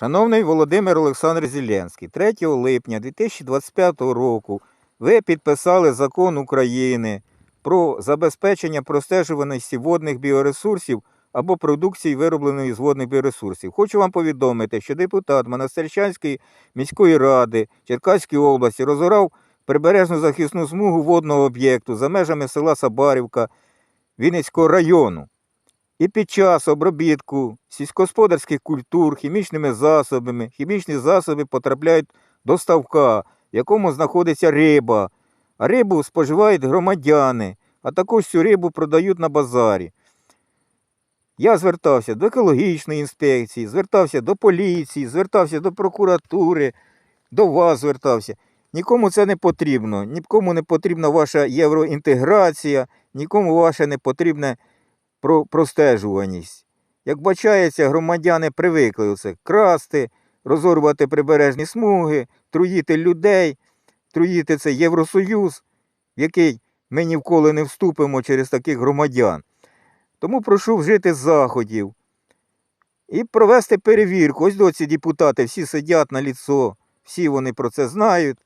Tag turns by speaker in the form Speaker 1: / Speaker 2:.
Speaker 1: Шановний Володимир Олександр Зеленський, 3 липня 2025 року ви підписали закон України про забезпечення простежуваності водних біоресурсів або продукції, виробленої з водних біоресурсів. Хочу вам повідомити, що депутат Монастирчанської міської ради Черкаської області розорав прибережну захисну смугу водного об'єкту за межами села Сабарівка Вінницького району. І під час обробітку сільськогосподарських культур хімічними засобами, хімічні засоби потрапляють до ставка, в якому знаходиться риба. А рибу споживають громадяни, а також цю рибу продають на базарі. Я звертався до екологічної інспекції, звертався до поліції, звертався до прокуратури, до вас звертався. Нікому це не потрібно, нікому не потрібна ваша євроінтеграція, нікому ваше не потрібне про простежуваність. Як бачається, громадяни привикли це красти, розорвати прибережні смуги, труїти людей, труїти цей Євросоюз, в який ми ніколи не вступимо через таких громадян. Тому прошу вжити заходів і провести перевірку. Ось до ці депутати всі сидять на ліцо, всі вони про це знають.